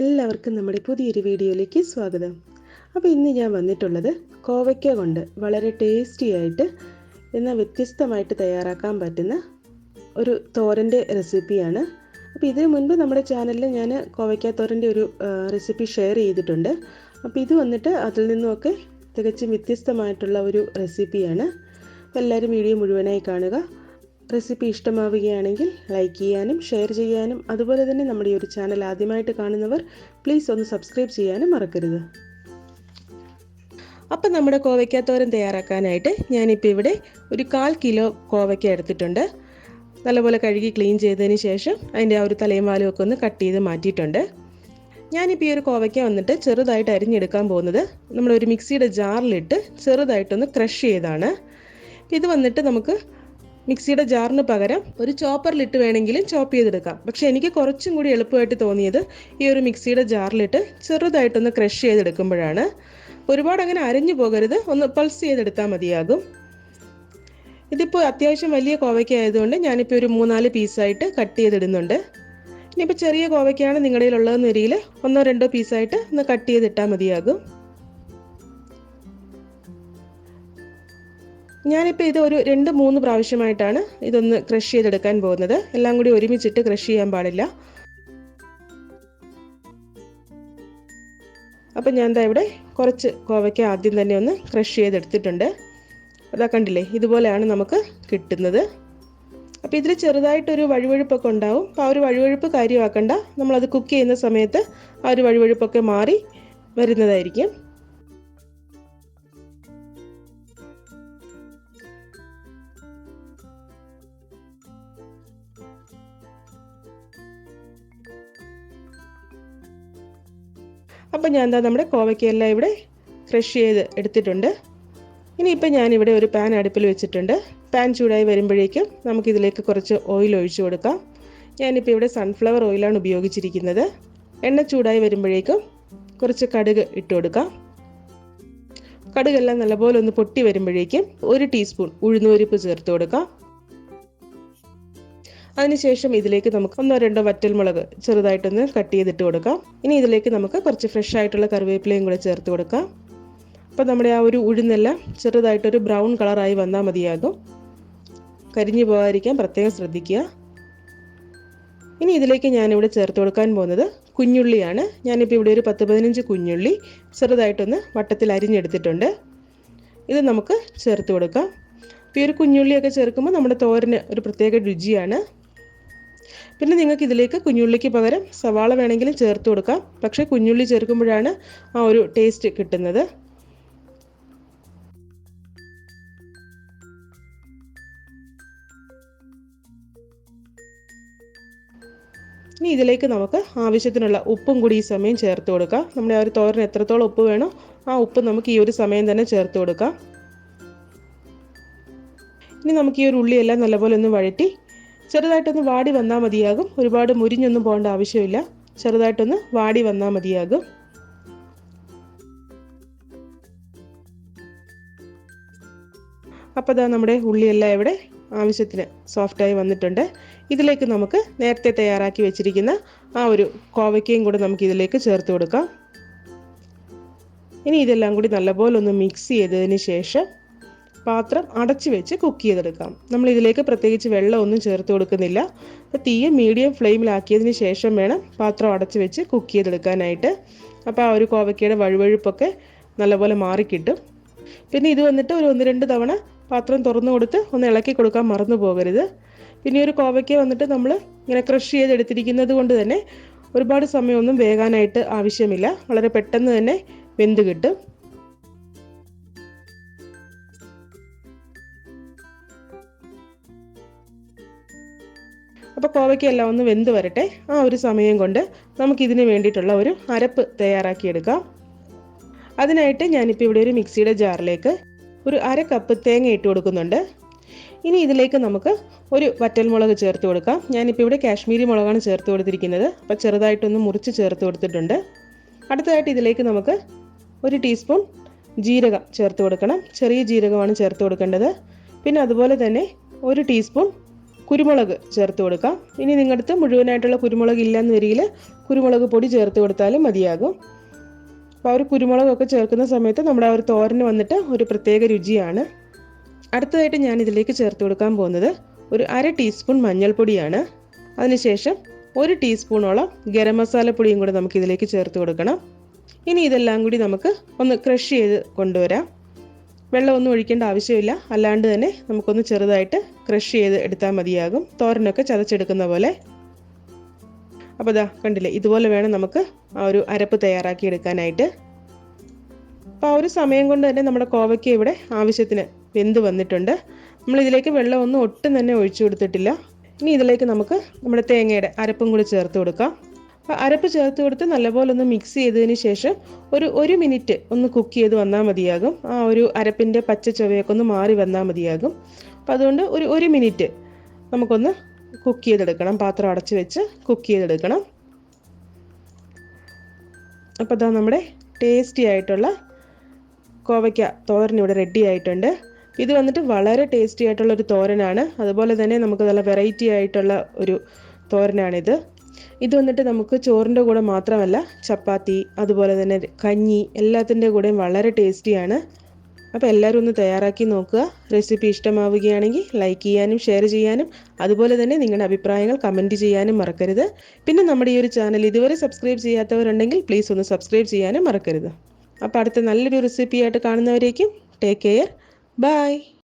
എല്ലാവർക്കും നമ്മുടെ പുതിയൊരു വീഡിയോയിലേക്ക് സ്വാഗതം. അപ്പോൾ ഇന്ന് ഞാൻ വന്നിട്ടുള്ളത് കോവയ്ക്ക കൊണ്ട് വളരെ ടേസ്റ്റി ആയിട്ട് എന്നാൽ വ്യത്യസ്തമായിട്ട് തയ്യാറാക്കാൻ പറ്റുന്ന ഒരു തോരന്റെ റെസിപ്പിയാണ് അപ്പോൾ ഇതിനു മുൻപ് നമ്മുടെ ചാനലിൽ ഞാൻ കോവയ്ക്ക തോരന്റെ ഒരു റെസിപ്പി ഷെയർ ചെയ്തിട്ടുണ്ട്. അപ്പോൾ ഇത് വന്നിട്ട് അതിൽ നിന്നുമൊക്കെ തികച്ചും വ്യത്യസ്തമായിട്ടുള്ള ഒരു റെസിപ്പിയാണ് അപ്പോൾ എല്ലാവരും വീഡിയോ മുഴുവനായി കാണുക. റെസിപ്പി ഇഷ്ടമാവുകയാണെങ്കിൽ ലൈക്ക് ചെയ്യാനും ഷെയർ ചെയ്യാനും അതുപോലെ തന്നെ നമ്മുടെ ഈ ഒരു ചാനൽ ആദ്യമായിട്ട് കാണുന്നവർ പ്ലീസ് ഒന്ന് സബ്സ്ക്രൈബ് ചെയ്യാനും മറക്കരുത്. അപ്പം നമ്മുടെ കോവയ്ക്കാത്തോരൻ തയ്യാറാക്കാനായിട്ട് ഞാനിപ്പോൾ ഇവിടെ ഒരു കാൽ കിലോ കോവയ്ക്ക എടുത്തിട്ടുണ്ട്. നല്ലപോലെ കഴുകി ക്ലീൻ ചെയ്തതിന് ശേഷം അതിന്റെ ആ ഒരു തലയും വാലും ഒക്കെ ഒന്ന് കട്ട് ചെയ്ത് മാറ്റിയിട്ടുണ്ട്. ഞാനിപ്പോൾ ഈ ഒരു കോവയ്ക്ക വന്നിട്ട് ചെറുതായിട്ട് അരിഞ്ഞെടുക്കാൻ പോകുന്നത് നമ്മളൊരു മിക്സിയുടെ ജാറിലിട്ട് ചെറുതായിട്ടൊന്ന് ക്രഷ് ചെയ്താണ്. ഇത് വന്നിട്ട് നമുക്ക് മിക്സിയുടെ ജാറിന് പകരം ഒരു ചോപ്പറിലിട്ട് വേണമെങ്കിലും ചോപ്പ് ചെയ്തെടുക്കാം. പക്ഷേ എനിക്ക് കുറച്ചും കൂടി എളുപ്പമായിട്ട് തോന്നിയത് ഈ ഒരു മിക്സിയുടെ ജാറിലിട്ട് ചെറുതായിട്ടൊന്ന് ക്രഷ് ചെയ്തെടുക്കുമ്പോഴാണ്. ഒരുപാട് അങ്ങനെ അരഞ്ഞു പോകരുത്. ഒന്ന് പൾസ് ചെയ്തെടുത്താൽ മതിയാകും. ഇതിപ്പോൾ അത്യാവശ്യം വലിയ കോവയ്ക്ക ആയതുകൊണ്ട് ഞാനിപ്പോൾ ഒരു മൂന്നാൽ പീസായിട്ട് കട്ട് ചെയ്തിടുന്നുണ്ട്. ഇനിയിപ്പോൾ ചെറിയ കോവയ്ക്കാണ് നിങ്ങളുടെ കയ്യിലുള്ളതെന്നൊരിയിൽ ഒന്നോ രണ്ടോ പീസായിട്ട് ഒന്ന് കട്ട് ചെയ്തിട്ടാൽ മതിയാകും. ഞാനിപ്പോൾ ഇത് ഒരു രണ്ട് മൂന്ന് പ്രാവശ്യമായിട്ടാണ് ഇതൊന്ന് ക്രഷ് ചെയ്തെടുക്കാൻ പോകുന്നത്. എല്ലാം കൂടി ഒരുമിച്ചിട്ട് ക്രഷ് ചെയ്യാൻ പാടില്ല. അപ്പം ഞാൻ എന്താ ഇവിടെ കുറച്ച് കോവയ്ക്ക ആദ്യം തന്നെ ഒന്ന് ക്രഷ് ചെയ്തെടുത്തിട്ടുണ്ട്. അതാ കണ്ടില്ലേ ഇതുപോലെയാണ് നമുക്ക് കിട്ടുന്നത്. അപ്പോൾ ഇതിൽ ചെറുതായിട്ടൊരു വഴുവഴുപ്പൊക്കെ ഉണ്ടാവും. അപ്പോൾ ആ ഒരു വഴുവഴുപ്പ് കാര്യമാക്കണ്ട. നമ്മളത് കുക്ക് ചെയ്യുന്ന സമയത്ത് ആ ഒരു വഴുവഴുപ്പൊക്കെ മാറി വരുന്നതായിരിക്കും. അപ്പം ഞാൻ എന്താ നമ്മുടെ കോവയ്ക്കെല്ലാം ഇവിടെ ക്രഷ് ചെയ്ത് എടുത്തിട്ടുണ്ട്. ഇനിയിപ്പോൾ ഞാനിവിടെ ഒരു പാൻ അടുപ്പിൽ വെച്ചിട്ടുണ്ട്. പാൻ ചൂടായി വരുമ്പോഴേക്കും നമുക്കിതിലേക്ക് കുറച്ച് ഓയിൽ ഒഴിച്ചു കൊടുക്കാം. ഞാനിപ്പോൾ ഇവിടെ സൺഫ്ലവർ ഓയിലാണ് ഉപയോഗിച്ചിരിക്കുന്നത്. എണ്ണ ചൂടായി വരുമ്പോഴേക്കും കുറച്ച് കടുക് ഇട്ട് കൊടുക്കാം. കടുകെല്ലാം നല്ലപോലെ ഒന്ന് പൊട്ടി വരുമ്പോഴേക്കും ഒരു ടീസ്പൂൺ ഉഴുന്നുപരിപ്പ് ചേർത്ത് കൊടുക്കാം. അതിനുശേഷം ഇതിലേക്ക് നമുക്ക് ഒന്നോ രണ്ടോ വറ്റൽമുളക് ചെറുതായിട്ടൊന്ന് കട്ട് ചെയ്തിട്ട് കൊടുക്കാം. ഇനി ഇതിലേക്ക് നമുക്ക് കുറച്ച് ഫ്രഷ് ആയിട്ടുള്ള കറിവേപ്പിലയും കൂടെ ചേർത്ത് കൊടുക്കാം. അപ്പോൾ നമ്മുടെ ആ ഒരു ഉഴുന്നെല്ലാം ചെറുതായിട്ടൊരു ബ്രൗൺ കളറായി വന്നാൽ മതിയാകും. കരിഞ്ഞു പോകാതിരിക്കാൻ പ്രത്യേകം ശ്രദ്ധിക്കുക. ഇനി ഇതിലേക്ക് ഞാനിവിടെ ചേർത്ത് കൊടുക്കാൻ പോകുന്നത് കുഞ്ഞുള്ളിയാണ്. ഞാനിപ്പോൾ ഇവിടെ ഒരു പത്ത് പതിനഞ്ച് കുഞ്ഞുള്ളി ചെറുതായിട്ടൊന്ന് വട്ടത്തിൽ അരിഞ്ഞെടുത്തിട്ടുണ്ട്. ഇത് നമുക്ക് ചേർത്ത് കൊടുക്കാം. ഈ ഒരു കുഞ്ഞുള്ളിയൊക്കെ ചേർക്കുമ്പോൾ നമ്മുടെ തോരന് ഒരു പ്രത്യേക രുചിയാണ്. പിന്നെ നിങ്ങൾക്ക് ഇതിലേക്ക് കുഞ്ഞുള്ളിക്ക് പകരം സവാള വേണമെങ്കിലും ചേർത്ത് കൊടുക്കാം. പക്ഷേ കുഞ്ഞുള്ളി ചേർക്കുമ്പോഴാണ് ആ ഒരു ടേസ്റ്റ് കിട്ടുന്നത്. ഇനി ഇതിലേക്ക് നമുക്ക് ആവശ്യത്തിനുള്ള ഉപ്പും കൂടി ഈ സമയം ചേർത്ത് കൊടുക്കാം. നമ്മുടെ ആ ഒരു തോരന് എത്രത്തോളം ഉപ്പ് വേണോ ആ ഉപ്പ് നമുക്ക് ഈ ഒരു സമയം തന്നെ ചേർത്ത് കൊടുക്കാം. ഇനി നമുക്ക് ഈ ഒരു ഉള്ളിയെല്ലാം നല്ലപോലെ ഒന്ന് വഴറ്റി ചെറുതായിട്ടൊന്ന് വാടി വന്നാൽ മതിയാകും. ഒരുപാട് മുരിഞ്ഞൊന്നും പോകേണ്ട ആവശ്യമില്ല. ചെറുതായിട്ടൊന്ന് വാടി വന്നാൽ മതിയാകും. അപ്പോൾ ഇതാ നമ്മുടെ ഉള്ളിയെല്ലാം ഇവിടെ ആവശ്യത്തിന് സോഫ്റ്റായി വന്നിട്ടുണ്ട്. ഇതിലേക്ക് നമുക്ക് നേരത്തെ തയ്യാറാക്കി വെച്ചിരിക്കുന്ന ആ ഒരു കോവയ്ക്കയും കൂടെ നമുക്ക് ഇതിലേക്ക് ചേർത്ത് കൊടുക്കാം. ഇനി ഇതെല്ലാം കൂടി നല്ലപോലെ ഒന്ന് മിക്സ് ചെയ്തതിന് ശേഷം പാത്രം അടച്ചു വെച്ച് കുക്ക് ചെയ്തെടുക്കാം. നമ്മൾ ഇതിലേക്ക് പ്രത്യേകിച്ച് വെള്ളമൊന്നും ചേർത്ത് കൊടുക്കുന്നില്ല. അപ്പോൾ തീയെ മീഡിയം ഫ്ലെയിമിലാക്കിയതിന് ശേഷം വേണം പാത്രം അടച്ചു വെച്ച് കുക്ക് ചെയ്തെടുക്കാനായിട്ട്. അപ്പോൾ ആ ഒരു കോവയ്ക്കയുടെ വഴുവഴുപ്പൊക്കെ നല്ലപോലെ മാറിക്കിട്ടും. പിന്നെ ഇത് വന്നിട്ട് ഒരു ഒന്ന് രണ്ട് തവണ പാത്രം തുറന്നു കൊടുത്ത് ഒന്ന് ഇളക്കി കൊടുക്കാൻ മറന്നു പോകരുത്. പിന്നെ ഒരു കോവയ്ക്ക വന്നിട്ട് നമ്മൾ ഇങ്ങനെ ക്രഷ് ചെയ്തെടുത്തിരിക്കുന്നത് കൊണ്ട് തന്നെ ഒരുപാട് സമയമൊന്നും വേകാനായിട്ട് ആവശ്യമില്ല. വളരെ പെട്ടെന്ന് തന്നെ വെന്ത് കിട്ടും. അപ്പോൾ കോവയ്ക്കെല്ലാം ഒന്ന് വെന്ത് വരട്ടെ. ആ ഒരു സമയം കൊണ്ട് നമുക്കിതിന് വേണ്ടിയിട്ടുള്ള ഒരു അരപ്പ് തയ്യാറാക്കിയെടുക്കാം. അതിനായിട്ട് ഞാനിപ്പോൾ ഇവിടെ ഒരു മിക്സിയുടെ ജാറിലേക്ക് ഒരു അര കപ്പ് തേങ്ങ ഇട്ട് കൊടുക്കുന്നുണ്ട്. ഇനി ഇതിലേക്ക് നമുക്ക് ഒരു വറ്റൽമുളക് ചേർത്ത് കൊടുക്കാം. ഞാനിപ്പോൾ ഇവിടെ കാശ്മീരി മുളകാണ് ചേർത്ത് കൊടുത്തിരിക്കുന്നത്. അപ്പോൾ ചെറുതായിട്ടൊന്ന് മുറിച്ച് ചേർത്ത് കൊടുത്തിട്ടുണ്ട്. അടുത്തതായിട്ട് ഇതിലേക്ക് നമുക്ക് ഒരു ടീസ്പൂൺ ജീരകം ചേർത്ത് കൊടുക്കണം. ചെറിയ ജീരകമാണ് ചേർത്ത് കൊടുക്കേണ്ടത്. പിന്നെ അതുപോലെ തന്നെ ഒരു ടീസ്പൂൺ കുരുമുളക് ചേർത്ത് കൊടുക്കാം. ഇനി നിങ്ങളുടെ മുഴുവനായിട്ടുള്ള കുരുമുളക് ഇല്ലെന്ന് വരികിൽ കുരുമുളക് പൊടി ചേർത്ത് കൊടുത്താലും മതിയാകും. അപ്പോൾ ആ ഒരു കുരുമുളകൊക്കെ ചേർക്കുന്ന സമയത്ത് നമ്മുടെ ആ ഒരു തോരന് വന്നിട്ട് ഒരു പ്രത്യേക രുചിയാണ്. അടുത്തതായിട്ട് ഞാൻ ഇതിലേക്ക് ചേർത്ത് കൊടുക്കാൻ പോകുന്നത് ഒരു അര ടീസ്പൂൺ മഞ്ഞൾപ്പൊടിയാണ്. അതിനുശേഷം ഒരു ടീസ്പൂണോളം ഗരം മസാലപ്പൊടിയും കൂടെ നമുക്ക് ഇതിലേക്ക് ചേർത്ത് കൊടുക്കണം. ഇനി ഇതെല്ലാം കൂടി നമുക്ക് ഒന്ന് ക്രഷ് ചെയ്ത് കൊണ്ടുവരാം. വെള്ളമൊന്നും ഒഴിക്കേണ്ട ആവശ്യമില്ല. അല്ലാണ്ട് തന്നെ നമുക്കൊന്ന് ചെറുതായിട്ട് ക്രഷ് ചെയ്ത് എടുത്താൽ മതിയാകും. തോരനൊക്കെ ചതച്ചെടുക്കുന്ന പോലെ. അപ്പോൾ ഇതാ കണ്ടില്ലേ ഇതുപോലെ വേണം നമുക്ക് ആ ഒരു അരപ്പ് തയ്യാറാക്കി എടുക്കാനായിട്ട്. അപ്പോൾ ആ ഒരു സമയം കൊണ്ട് തന്നെ നമ്മുടെ കോവയ്ക്ക് ഇവിടെ ആവശ്യത്തിന് വെന്ത് വന്നിട്ടുണ്ട്. നമ്മൾ ഇതിലേക്ക് വെള്ളം ഒന്നും ഒട്ടും തന്നെ ഒഴിച്ചു കൊടുത്തിട്ടില്ല. ഇനി ഇതിലേക്ക് നമുക്ക് നമ്മുടെ തേങ്ങയുടെ അരപ്പും കൂടി ചേർത്ത് കൊടുക്കാം. അപ്പോൾ അരപ്പ് ചേർത്ത് കൊടുത്ത് നല്ലപോലെ ഒന്ന് മിക്സ് ചെയ്തതിന് ശേഷം ഒരു ഒരു മിനിറ്റ് ഒന്ന് കുക്ക് ചെയ്ത് വന്നാൽ മതിയാകും. ആ ഒരു അരപ്പിന്റെ പച്ച ചുവയൊക്കെ ഒന്ന് മാറി വന്നാൽ മതിയാകും. അപ്പോൾ അതുകൊണ്ട് ഒരു ഒരു മിനിറ്റ് നമുക്കൊന്ന് കുക്ക് ചെയ്തെടുക്കണം. പാത്രം അടച്ച് വെച്ച് കുക്ക് ചെയ്തെടുക്കണം. അപ്പോൾ ഇതാ നമ്മുടെ ടേസ്റ്റി ആയിട്ടുള്ള കോവയ്ക്ക തോരൻ ഇവിടെ റെഡി ആയിട്ടുണ്ട്. ഇത് വന്നിട്ട് വളരെ ടേസ്റ്റി ആയിട്ടുള്ള ഒരു തോരനാണ്. അതുപോലെ തന്നെ നമുക്ക് നല്ല വെറൈറ്റി ആയിട്ടുള്ള ഒരു തോരനാണിത്. ഇത് വന്നിട്ട് നമുക്ക് ചോറിന്റെ കൂടെ മാത്രമല്ല ചപ്പാത്തി അതുപോലെ തന്നെ കഞ്ഞി എല്ലാത്തിന്റെ കൂടെയും വളരെ ടേസ്റ്റിയാണ്. അപ്പോൾ എല്ലാവരും ഒന്ന് തയ്യാറാക്കി നോക്കുക. റെസിപ്പി ഇഷ്ടമാവുകയാണെങ്കിൽ ലൈക്ക് ചെയ്യാനും ഷെയർ ചെയ്യാനും അതുപോലെ തന്നെ നിങ്ങളുടെ അഭിപ്രായങ്ങൾ കമന്റ് ചെയ്യാനും മറക്കരുത്. പിന്നെ നമ്മുടെ ഈ ഒരു ചാനൽ ഇതുവരെ സബ്സ്ക്രൈബ് ചെയ്യാത്തവരുണ്ടെങ്കിൽ പ്ലീസ് ഒന്ന് സബ്സ്ക്രൈബ് ചെയ്യാനും മറക്കരുത്. അപ്പോൾ അടുത്ത നല്ലൊരു റെസിപ്പിയായിട്ട് കാണുന്നവരേക്കും ടേക്ക് കെയർ ബൈ